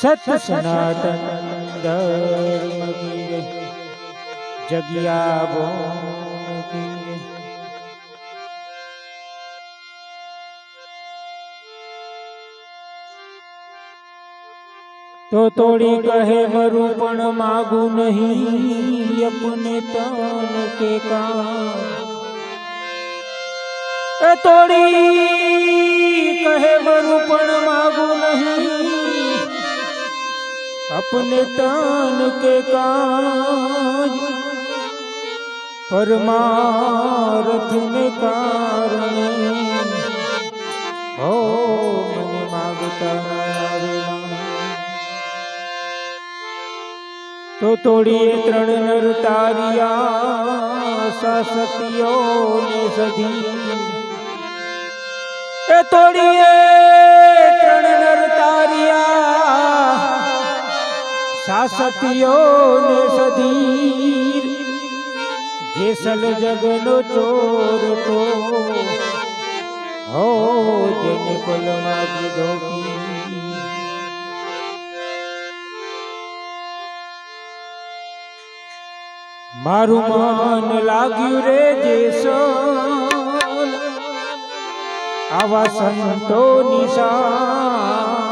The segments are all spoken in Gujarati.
सत सनातन धर्म की जगिया वो तो तोड़ी कहे मरू पण मागू नहीं अपने तन के काम। तोड़ी कहे मरू पण मागू नहीं अपने तन के काज परमार्थ ने कारण हो મને માગતા ન આવેલા તો તોડીએ ત્રણ નર તારિયા સાસતીઓ ને સધી એ તોડીએ સાસતીઓ ને સધીર જેસલ જગનો ચોર તો હો જેને પલમાં કીધો કી મારું મન લાગ્યું રે જેસલ આવા સંતો નિશાન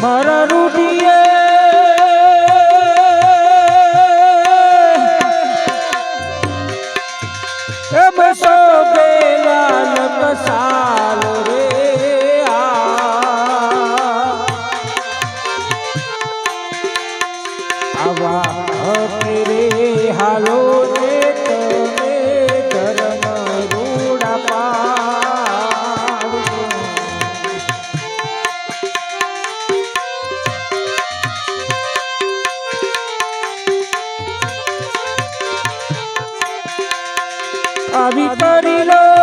મારા રૂઢીએ આવી કરી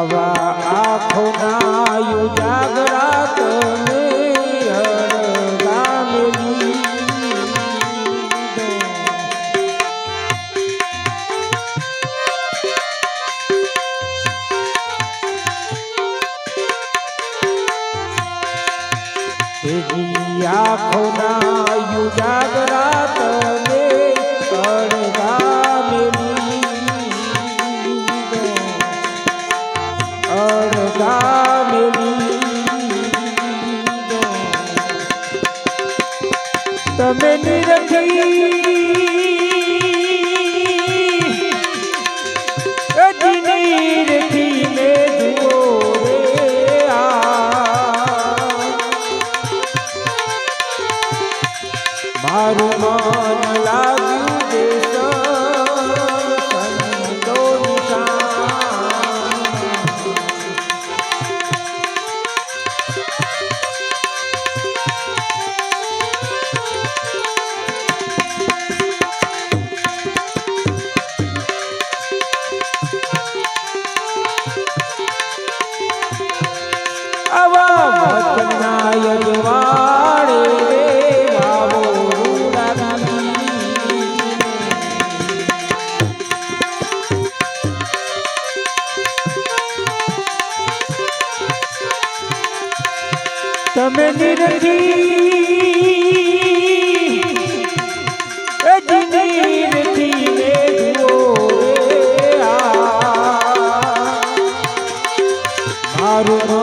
આવા આખો નાયુ જાગરાત આખો નાયુ તેજી দারুণ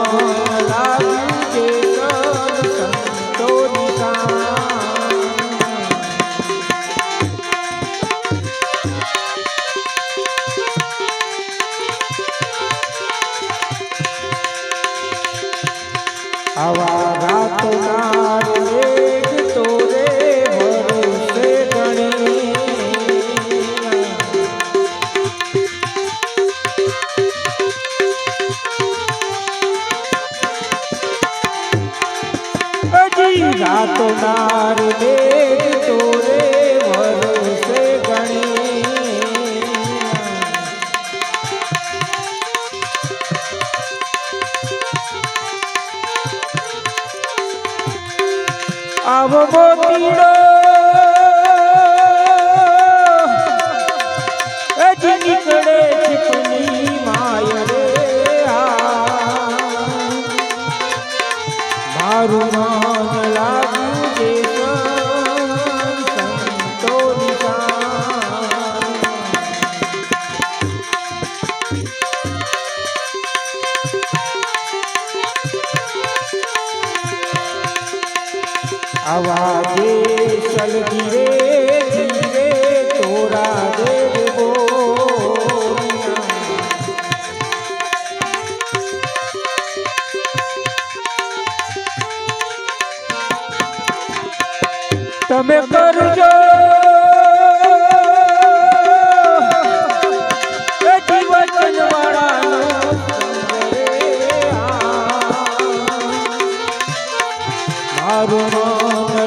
આવવો પીડો હજી નીકળે છીપની માય રે મારું નામ લાગ્યું આવા દેશલ ધીરે ધીરે તોરા દેવો તમે કરજો। મારું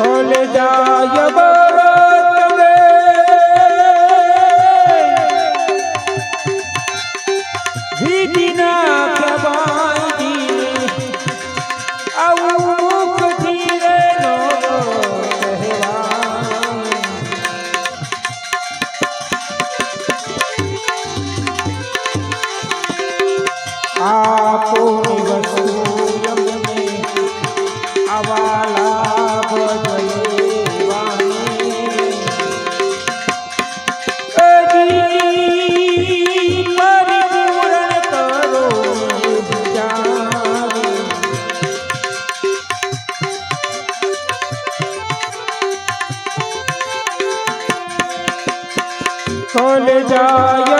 ખલ જાય ભારત ભીડીના કબાઈ આવું કથીરે નો કહેવા આપ চলে যায়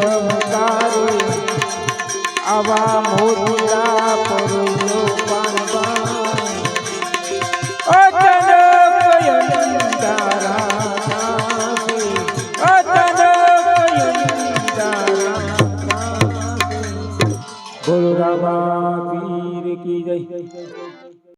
ચમકારી આવા મોતિયા